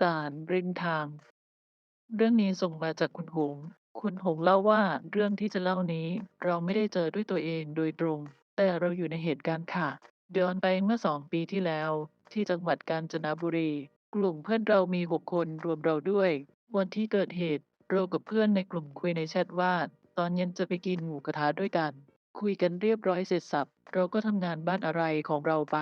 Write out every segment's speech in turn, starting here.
สารริมทาง เรื่องนี้ส่งมาจากคุณหง คุณหงเล่าว่าเรื่องที่จะเล่านี้ เราไม่ได้เจอด้วยตัวเองโดยตรง แต่เราอยู่ในเหตุการณ์ค่ะย้อนไปเมื่อสองปีที่แล้ว ที่จังหวัดกาญจนบุรี กลุ่มเพื่อนเรามีหกคนรวมเราด้วย วันที่เกิดเหตุเรากับเพื่อนในกลุ่มคุยในแชทว่า ตอนเย็นจะไปกินหมูกระทะด้วยกัน คุยกันเรียบร้อยเสร็จสับ เราก็ทำงานบ้านอะไรของเราไป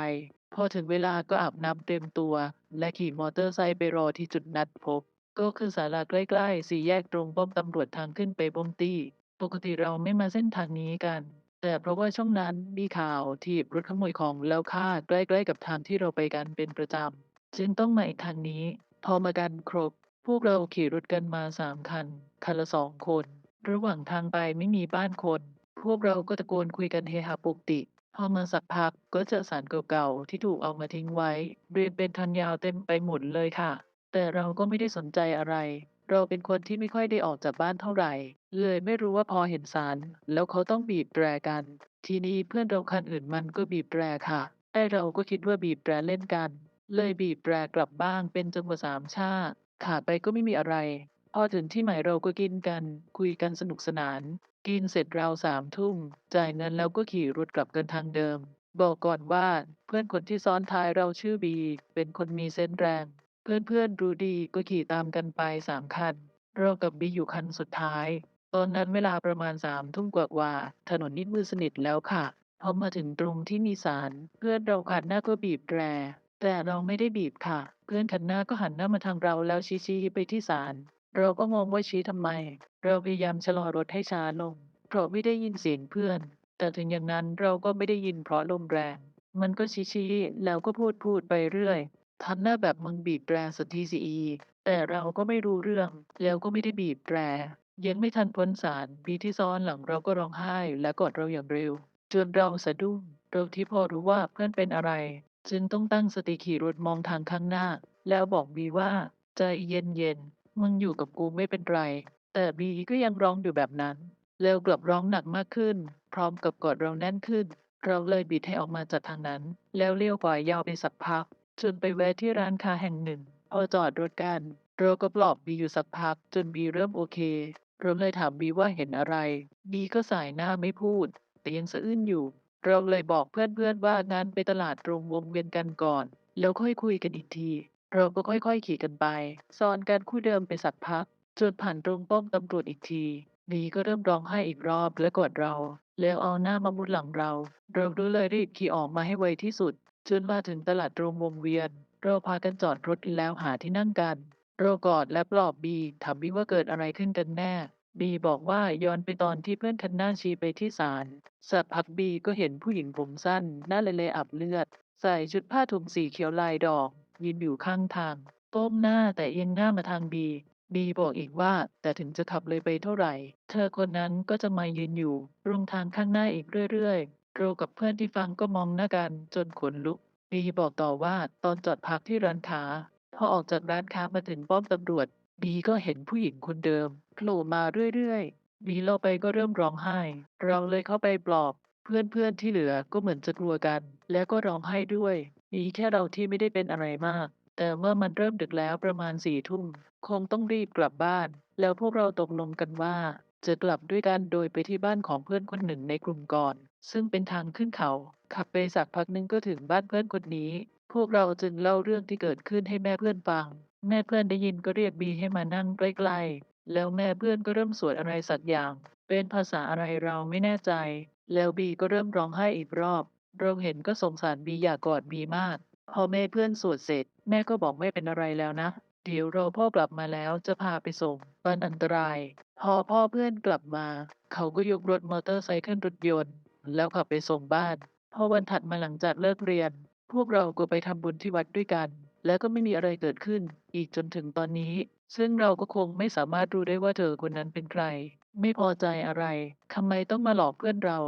พอถึงเวลาก็อาบน้ำเตรียมตัว และขี่มอเตอร์ไซค์ไปรอที่จุดนัดพบ ก็คือศาลาใกล้ๆสี่แยกตรงป้อมตำรวจทางขึ้นไปบ้มตี้ ปกติเราไม่มาเส้นทางนี้กัน แต่เพราะว่าช่วงนั้นมีข่าวที่รถขโมยของแล้วฆ่าใกล้ๆกับทางที่เราไปกันเป็นประจำจึงต้องมาอีกทางนี้ พอมากันครบ พวกเราขี่รถกันมาสามคัน คันละสองคน ระหว่างทางไปไม่มีบ้านคน พวกเราก็ตะโกนคุยกันเฮฮาปกติ พอมาสักพักก็เจอสารเก่าๆ ที่ถูกเอามาทิ้งไว้ เรียงเป็นทันยาวเต็มไปหมดเลยค่ะ แต่เราก็ไม่ได้สนใจอะไร เราเป็นคนที่ไม่ค่อยได้ออกจากบ้านเท่าไหร่ เลยไม่รู้ว่าพอเห็นสารแล้วเขาต้องบีบแตรกัน ทีนี้เพื่อนเราคันอื่นมันก็บีบแตรค่ะ ไอเราก็คิดว่าบีบแตรเล่นกัน เลยบีบแตรกลับบ้างเป็นจังหวะสามชาขาดไปก็ไม่มีอะไร พอถึงที่หมายเราก็กินกัน คุยกันสนุกสนาน กินเสร็จราวสามทุ่ม จ่ายเงินแล้วก็ขี่รถกลับกันทางเดิม บอกก่อนว่าเพื่อนคนที่ซ้อนท้ายเราชื่อบี เป็นคนมีเส้นแรง เพื่อนๆรู้ดีก็ขี่ตามกันไปสามคัน เรากับบีอยู่คันสุดท้าย ตอนนั้นเวลาประมาณสามทุ่มกว่าๆถนนนิดมืดสนิทแล้วค่ะพอมาถึงตรงที่มีสารเพื่อนเราคันหน้าก็บีบแตรแต่เราไม่ได้บีบค่ะ เพื่อนคันหน้าก็หันหน้ามาทางเราแล้วชี้ๆไปที่ศาล เราก็งงว่าชี้ทำไม เราพยายามชะลอรถให้ช้าลง เพราะไม่ได้ยินเสียงเพื่อน แต่ถึงอย่างนั้นเราก็ไม่ได้ยินเพราะลมแรง มันก็ชี้ๆแล้วก็พูดพูดไปเรื่อยทำหน้าแบบมึงบีบแตรสักทีสิอีแต่เราก็ไม่รู้เรื่อง แล้วก็ไม่ได้บีบแตรยังไม่ทันพ้นศาลบีที่ซ้อนหลังเราก็ร้องไห้และกอดเราอย่างเร็วจนเราสะดุ้งเราที่พอรู้ว่าเพื่อนเป็นอะไร จึงต้องตั้งสติขี่รถมองทางข้างหน้า แล้วบอกบีว่า ใจเย็นๆ มึงอยู่กับกูไม่เป็นไร แต่บีก็ยังร้องอยู่แบบนั้นแล้วกลับร้องหนักมากขึ้น พร้อมกับกอดเราแน่นขึ้น เราเลยบิดให้ออกมาจากทางนั้น แล้วเลี้ยวขวายยาวไปสักพัก จนไปแวะที่ร้านค้าแห่งหนึ่งพอจอดรถกัน เราก็ปลอบบีอยู่สักพัก จนบีเริ่มโอเค เราเลยถามบีว่าเห็นอะไร บีก็สายหน้าไม่พูด แต่ยังสะอื้นอยู่ เราเลยบอกเพื่อนๆว่างานไปตลาดตรงวงเวียนกันก่อน แล้วค่อยคุยกันอีกที เราก็ค่อย ๆ ขี่กันไป ซ้อนกันคู่เดิมไปสักพัก จนผ่านตรงป้อมตำรวจอีกทีบีก็เริ่มร้องไห้อีกรอบและกอดเรา แล้วเอาหน้ามามุดหลังเรา เราก็เลยรีบขี่ออกมาให้ไวที่สุด จนมาถึงตลาดตรงวงเวียน เราพากันจอดรถแล้วหาที่นั่งกัน เรากอดและปลอบบีถามบีว่าเกิดอะไรขึ้นกันแน่ บีบอกว่าย้อนไปตอนที่เพื่อนคันหน้าชี้ไปที่ศาลสักพักบีก็เห็นผู้หญิงผมสั้น หน้าเละๆอับเลือด ใส่ชุดผ้าถุงสีเขียวลายดอก ยืนอยู่ข้างทาง ก้มหน้าแต่เอียงหน้ามาทางบี บีบอกอีกว่า แต่ถึงจะขับเลยไปเท่าไหร่ เธอคนนั้นก็จะมายืนอยู่ตรงทางข้างหน้าอีกเรื่อยๆเรากับเพื่อนที่ฟังก็มองหน้ากันจนขนลุก บีบอกต่อว่าตอนจอดพักที่ร้านค้าพอออกจากร้านค้ามาถึงป้อมตำรวจ บีก็เห็นผู้หญิงคนเดิมโผล่มาเรื่อยๆ บีเราไปก็เริ่มร้องไห้ เราเลยเข้าไปปลอบ เพื่อนๆที่เหลือก็เหมือนจะกลัวกัน แล้วก็ร้องไห้ด้วย มีแค่เราที่ไม่ได้เป็นอะไรมาก แต่เมื่อมันเริ่มดึกแล้วประมาณสี่ทุ่ม คงต้องรีบกลับบ้าน แล้วพวกเราตกลงกันว่า จะกลับด้วยกันโดยไปที่บ้านของเพื่อนคนหนึ่งในกลุ่มก่อน ซึ่งเป็นทางขึ้นเขา ขับไปสักพักนึงก็ถึงบ้านเพื่อนคนนี้ พวกเราจึงเล่าเรื่องที่เกิดขึ้นให้แม่เพื่อนฟัง แม่เพื่อนได้ยินก็เรียกบีให้มานั่งใกล้ๆ แล้วแม่เพื่อนก็เริ่มสวดอะไรสักอย่าง เป็นภาษาอะไรเราไม่แน่ใจ แล้วบีก็เริ่มร้องไห้อีกรอบ เราเห็นก็สงสารบีอยากกอดบีมาก พอแม่เพื่อนสวดเสร็จ แม่ก็บอกไม่เป็นอะไรแล้วนะ เดี๋ยวรอพ่อกลับมาแล้วจะพาไปส่งมันอันตราย พอพ่อเพื่อนกลับมา เขาก็ยกรถมอเตอร์ไซค์ขึ้นรถยนต์ แล้วขับไปส่งบ้าน พอวันถัดมาหลังจากเลิกเรียน พวกเราก็ไปทำบุญที่วัดด้วยกัน แล้วก็ไม่มีอะไรเกิดขึ้น อีกจนถึงตอนนี้ ซึ่งเราก็คงไม่สามารถรู้ได้ว่าเธอคนนั้นเป็นใคร ไม่พอใจอะไรทำไมต้องมาหลอกเพื่อนเรา